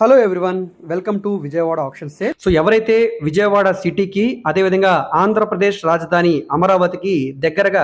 Hello everyone welcome to Vijayawada option sale so ఎవరైతే విజయవాడ సిటీకి అదేవిధంగా ఆంధ్రప్రదేశ్ రాజధాని అమరావతికి దగ్గరగా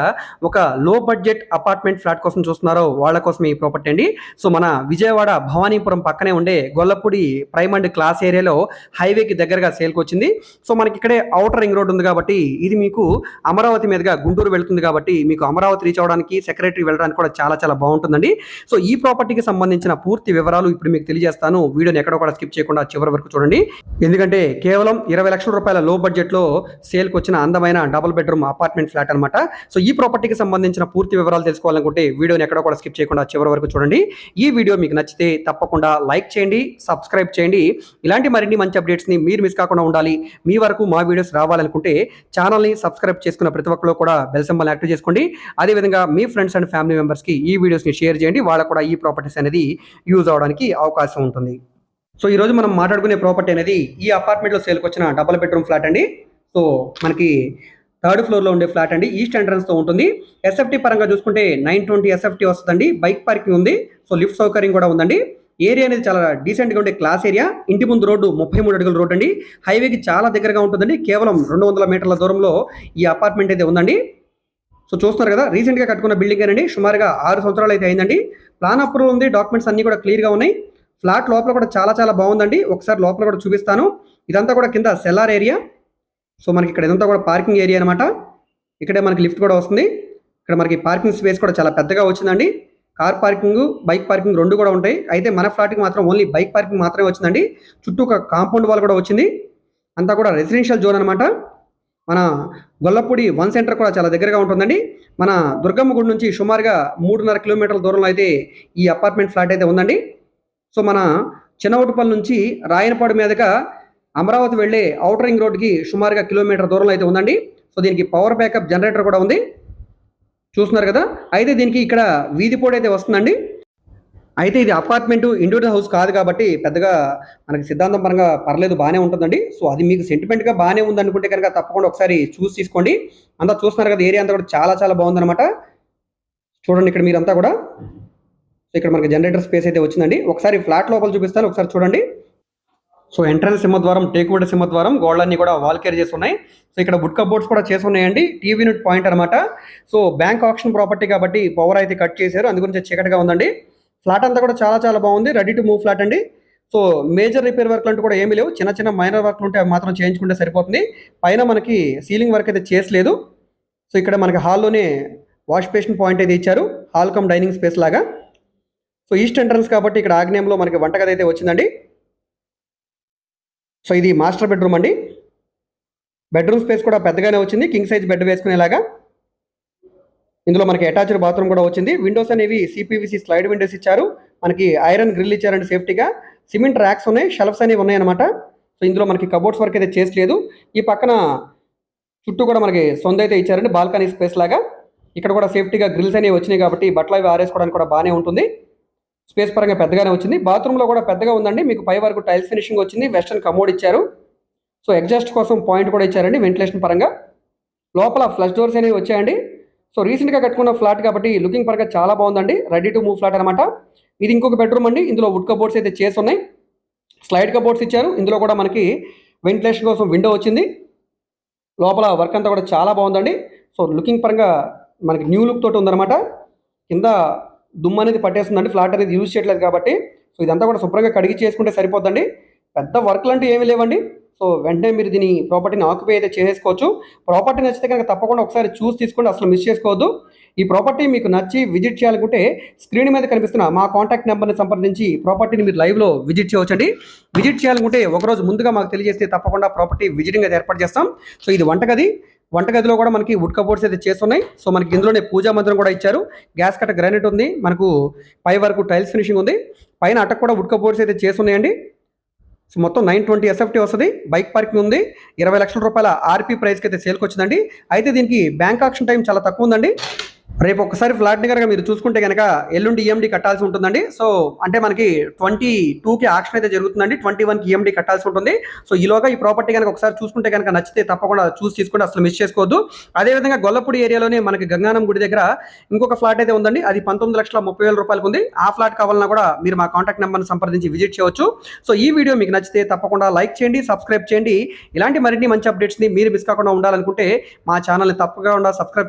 ఒక లో బడ్జెట్ అపార్ట్మెంట్ ఫ్లాట్ కోసం చూస్తున్నారో వాళ్ళ కోసం ఈ ప్రాపర్టీ అండి. సో మన విజయవాడ భవానీపురం పక్కనే ఉండే గొల్లపూడి ప్రైమ్ అండ్ క్లాస్ ఏరియాలో హైవేకి దగ్గరగా సేల్కి వచ్చింది. సో మనకి ఇక్కడే అవుటర్ రింగ్ రోడ్ ఉంది కాబట్టి ఇది మీకు అమరావతి మీదుగా గుంటూరు వెళ్తుంది కాబట్టి మీకు అమరావతి రీచ్ అవడానికి సెక్రటరీ వెళ్ళడానికి కూడా చాలా చాలా బాగుంటుందండి. సో ఈ ప్రాపర్టీకి సంబంధించిన పూర్తి వివరాలు ఇప్పుడు మీకు తెలియజేస్తాను. వీడియోని ఎక్కడ కూడా స్కిప్ చేయకుండా చివరి వరకు చూడండి. ఎందుకంటే కేవలం ఇరవై లక్షల రూపాయల లో బడ్జెట్లో సేల్కి వచ్చిన అందమైన డబుల్ బెడ్రూమ్ అపార్ట్మెంట్ ఫ్లాట్ అనమాట సో ఈ ప్రాపర్టీకి సంబంధించిన పూర్తి వివరాలు తెలుసుకోవాలనుకుంటే వీడియోని ఎక్కడ కూడా స్కిప్ చేయకుండా చివరి వరకు చూడండి. ఈ వీడియో మీకు నచ్చితే తప్పకుండా లైక్ చేయండి సబ్స్క్రైబ్ చేయండి. ఇలాంటి మరిన్ని మంచి అప్డేట్స్ని మీరు మిస్ కాకుండా ఉండాలి. మీ వరకు మా వీడియోస్ రావాలనుకుంటే ఛానల్ని సబ్స్క్రైబ్ చేసుకున్న ప్రతి ఒక్కరు కూడా బెల్ సింబల్ యాక్టివ్ చేసుకోండి. అదేవిధంగా మీ ఫ్రెండ్స్ అండ్ ఫ్యామిలీ మెంబర్స్కి ఈ వీడియోస్ని షేర్ చేయండి. వాళ్ళకు కూడా ఈ ప్రాపర్టీస్ అనేది యూజ్ అవడానికి అవకాశం ఉంటుంది. సో ఈరోజు మనం మాట్లాడుకునే ప్రాపర్టీ అనేది ఈ అపార్ట్మెంట్లో సేల్కి వచ్చిన డబల్ బెడ్రూమ్ ఫ్లాట్ అండి. సో మనకి థర్డ్ ఫ్లోర్లో ఉండే ఫ్లాట్ అండి. ఈస్ట్ ఎంట్రన్స్తో ఉంటుంది. ఎస్ఎఫ్టీ పరంగా చూసుకుంటే నైన్ ట్వంటీ ఎస్ఎఫ్టీ వస్తుందండి. బైక్ పార్కింగ్ ఉంది. సో లిఫ్ట్ సౌకర్యం కూడా ఉందండి. ఏరియా అనేది చాలా డీసెంట్గా ఉండే క్లాస్ ఏరియా. ఇంటి ముందు రోడ్డు ముప్పై మూడు అడుగుల రోడ్ అండి. హైవేకి చాలా దగ్గరగా ఉంటుందండి. కేవలం రెండు వందల మీటర్ల దూరంలో ఈ అపార్ట్మెంట్ అయితే ఉందండి. సో చూస్తున్నారు కదా రీసెంట్గా కట్టుకున్న బిల్డింగ్ అండి. సుమారుగా ఆరు సంవత్సరాలు అయితే అయిందండి. ప్లాన్ అప్రూవల్ ఉంది. డాక్యుమెంట్స్ అన్నీ కూడా క్లియర్గా ఉన్నాయి. ఫ్లాట్ లోపల కూడా చాలా చాలా బాగుందండి. ఒకసారి లోపల కూడా చూపిస్తాను. ఇదంతా కూడా కింద సెల్లార్ ఏరియా. సో మనకి ఇక్కడ ఇదంతా కూడా పార్కింగ్ ఏరియా అనమాట ఇక్కడే మనకి లిఫ్ట్ కూడా వస్తుంది. ఇక్కడ మనకి పార్కింగ్ స్పేస్ కూడా చాలా పెద్దగా వచ్చిందండి. కార్ పార్కింగ్ బైక్ పార్కింగ్ రెండు కూడా ఉంటాయి. అయితే మన ఫ్లాట్కి మాత్రం ఓన్లీ బైక్ పార్కింగ్ మాత్రమే వచ్చిందండి. చుట్టూ ఒక కాంపౌండ్ వాల్ కూడా వచ్చింది. అంతా కూడా రెసిడెన్షియల్ జోన్ అనమాట మన గొల్లపూడి వన్ సెంటర్ కూడా చాలా దగ్గరగా ఉంటుందండి. మన దుర్గమ్మ గుడి నుంచి సుమారుగా మూడున్నర కిలోమీటర్ల దూరంలో అయితే ఈ అపార్ట్మెంట్ ఫ్లాట్ అయితే ఉందండి. సో మన చిన్నవటిపల్లి నుంచి రాయనపాడు మీదుగా అమరావతి వెళ్ళే అవుటర్ రింగ్ రోడ్కి సుమారుగా కిలోమీటర్ దూరంలో అయితే ఉందండి. సో దీనికి పవర్ బ్యాకప్ జనరేటర్ కూడా ఉంది. చూస్తున్నారు కదా? అయితే దీనికి ఇక్కడ వీధి పోటీ అయితే వస్తుందండి. అయితే ఇది అపార్ట్మెంట్ ఇండివిజువల్ హౌస్ కాదు కాబట్టి పెద్దగా మనకి సిద్ధాంతం పరంగా పర్లేదు బాగానే ఉంటుందండి. సో అది మీకు సెంటిమెంట్గా బాగానే ఉంది అనుకుంటే కనుక తప్పకుండా ఒకసారి చూసి తీసుకోండి. అంతా చూస్తున్నారు కదా ఏరియా అంతా కూడా చాలా చాలా బాగుందన్నమాట. చూడండి ఇక్కడ మీరంతా కూడా. సో ఇక్కడ మనకి జనరేటర్ స్పేస్ అయితే వచ్చిందండి. ఒకసారి ఫ్లాట్ లోపల చూపిస్తాను ఒకసారి చూడండి. సో ఎంట్రన్స్ సింహద్వారం టేక్వుడ్ సింహద్వారం గోడలన్నీ కూడా వాల్ కేర్ చేసి ఉన్నాయి. సో ఇక్కడ వుడ్ కబోర్డ్స్ కూడా చేసి ఉన్నాయండి. టీవీ యూనిట్ పాయింట్ అనమాట సో బ్యాంక్ ఆప్షన్ ప్రాపర్టీ కాబట్టి పవర్ అయితే కట్ చేశారు. అందుగురించి చీకటిగా ఉందండి. ఫ్లాట్ అంతా కూడా చాలా చాలా బాగుంది. రెడీ టు మూవ్ ఫ్లాట్ అండి. సో మేజర్ రిపేర్ వర్క్లు అంటూ కూడా ఏమీ లేవు. చిన్న చిన్న మైనర్ వర్క్లు ఉంటే అవి మాత్రం చేయించుకుంటే సరిపోతుంది. పైన మనకి సీలింగ్ వర్క్ అయితే చేసలేదు. సో ఇక్కడ మనకి హాల్లోనే వాష్ బేసిన్ పాయింట్ అయితే ఇచ్చారు. హాల్ కమ్ డైనింగ్ స్పేస్ లాగా. సో ఈస్ట్ ఎంట్రన్స్ కాబట్టి ఇక్కడ ఆగ్నేయంలో మనకి వంటగది అయితే వచ్చిందండి. సో ఇది మాస్టర్ బెడ్రూమ్ అండి. బెడ్రూమ్ స్పేస్ కూడా పెద్దగానే వచ్చింది. కింగ్ సైజ్ బెడ్ వేసుకునేలాగా ఇందులో మనకి అటాచ్డ్ బాత్రూమ్ కూడా వచ్చింది. విండోస్ అనేవి సిపివిసి స్లైడ్ విండోస్ ఇచ్చారు. మనకి ఐరన్ గ్రిల్ ఇచ్చారండి సేఫ్టీగా. సిమెంట్ ర్యాక్స్ ఉన్నాయి. షెల్ఫ్స్ అనేవి ఉన్నాయన్నమాట. సో ఇందులో మనకి కబోర్డ్స్ వర్క్ అయితే చేసలేదు ఈ పక్కన చుట్టూ కూడా మనకి సొంత అయితే ఇచ్చారండి. బాల్కనీ స్పేస్ లాగా. ఇక్కడ కూడా సేఫ్టీగా గ్రిల్స్ అనేవి వచ్చినాయి కాబట్టి బట్టలు అవి ఆరేసుకోవడానికి కూడా బాగానే ఉంటుంది. స్పేస్ పరంగా పెద్దగానే వచ్చింది. బాత్రూంలో కూడా పెద్దగా ఉందండి. మీకు పై వరకు టైల్స్ ఫినిషింగ్ వచ్చింది. వెస్టర్న్ కమోడ్ ఇచ్చారు. సో ఎగ్జాస్ట్ కోసం పాయింట్ కూడా ఇచ్చారండి వెంటిలేషన్ పరంగా. లోపల ఫ్లష్ డోర్స్ అనేవి వచ్చాయండి. సో రీసెంట్గా కట్టుకున్న ఫ్లాట్ కాబట్టి లుకింగ్ పరంగా చాలా బాగుందండి. రెడీ టు మూవ్ ఫ్లాట్ అనమాట ఇది ఇంకొక బెడ్రూమ్ అండి. ఇందులో వుడ్ కబోర్డ్స్ అయితే చేసి ఉన్నాయి. స్లైడ్ కబోర్డ్స్ ఇచ్చారు. ఇందులో కూడా మనకి వెంటిలేషన్ కోసం విండో వచ్చింది. లోపల వర్క్ అంతా కూడా చాలా బాగుందండి. సో లుకింగ్ పరంగా మనకి న్యూ లుక్ తోటి ఉందన్నమాట. కింద దుమ్ము అనేది పట్టేస్తుందండి ఫ్లాట్ అనేది యూజ్ చేయట్లేదు కాబట్టి. సో ఇదంతా కూడా శుభ్రంగా కడిగి చేసుకుంటే సరిపోద్దండి. పెద్ద వర్క్లు అంటే ఏమీ లేవండి. సో వెంటనే మీరు దీని ప్రాపర్టీని ఆక్యుపై అయితే చేసేసుకోవచ్చు. ప్రాపర్టీ నచ్చితే కనుక తప్పకుండా ఒకసారి చూసి తీసుకోండి అసలు మిస్ చేసుకోవద్దు. ఈ ప్రాపర్టీ మీకు నచ్చి విజిట్ చేయాలనుకుంటే స్క్రీన్ మీద కనిపిస్తున్న మా కాంటాక్ట్ నెంబర్ని సంప్రదించి ప్రాపర్టీని మీరు లైవ్లో విజిట్ చేయవచ్చండి. విజిట్ చేయాలనుకుంటే ఒకరోజు ముందుగా మాకు తెలియజేస్తే తప్పకుండా ప్రాపర్టీ విజిటింగ్ అయితే ఏర్పాటు చేస్తాం. సో ఇది వంటగది. వంటగదిలో కూడా మనకి వుడ్ కబోర్డ్స్ అయితే చేస్తున్నాయి. సో మనకి ఇందులోనే పూజా మందిరం కూడా ఇచ్చారు. గ్యాస్ కట్ట గ్రానైట్ ఉంది. మనకు పై వరకు టైల్స్ ఫినిషింగ్ ఉంది. పైన అటక్ కూడా వుడ్ కబోర్డ్స్ అయితే చేస్తున్నాయండి. సో మొత్తం నైన్ ట్వంటీ ఎస్ఎఫ్టీ వస్తుంది. బైక్ పార్కింగ్ ఉంది. ఇరవై లక్షల రూపాయల ఆర్పీ ప్రైస్కి అయితే సేల్కి వచ్చిందండి. అయితే దీనికి బ్యాంక్ ఆక్షన్ టైం చాలా తక్కువ ఉందండి. రేపు ఒకసారి ఫ్లాట్ని కనుక మీరు చూసుకుంటే కనుక ఎల్లుండి ఈఎండి కట్టాల్సి ఉంటుందండి. సో అంటే మనకి ట్వంటీ టూకి ఆక్షన్ అయితే జరుగుతుందండి. ట్వంటీ వన్కి ఈఎండి కట్టాల్సి ఉంటుంది. సో ఈలోగా ఈ ప్రాపర్టీ కనుక ఒకసారి చూసుకుంటే కనుక నచ్చితే తప్పకుండా చూసి తీసుకుంటే అసలు మిస్ చేసుకోవద్దు. అదేవిధంగా గొల్లపూడి ఏరియాలోనే మనకి గంగానం గుడి దగ్గర ఇంకొక ఫ్లాట్ అయితే ఉందండి. అది పంతొమ్మిది లక్షల ముప్పై వేల రూపాయలకు ఉంది. ఆ ఫ్లాట్ కావాలన్నా కూడా మీరు మా కాంటాక్ట్ నెంబర్ని సంప్రదించి విజిట్ చేయవచ్చు. సో ఈ వీడియో మీకు నచ్చితే తప్పకుండా లైక్ చేయండి సబ్స్క్రైబ్ చేయండి. ఇలాంటి మరిన్ని మంచి అప్డేట్స్ని మీరు మిస్ కాకుండా ఉండాలనుకుంటే మా ఛానల్ని తప్పకుండా సబ్స్క్రైబ్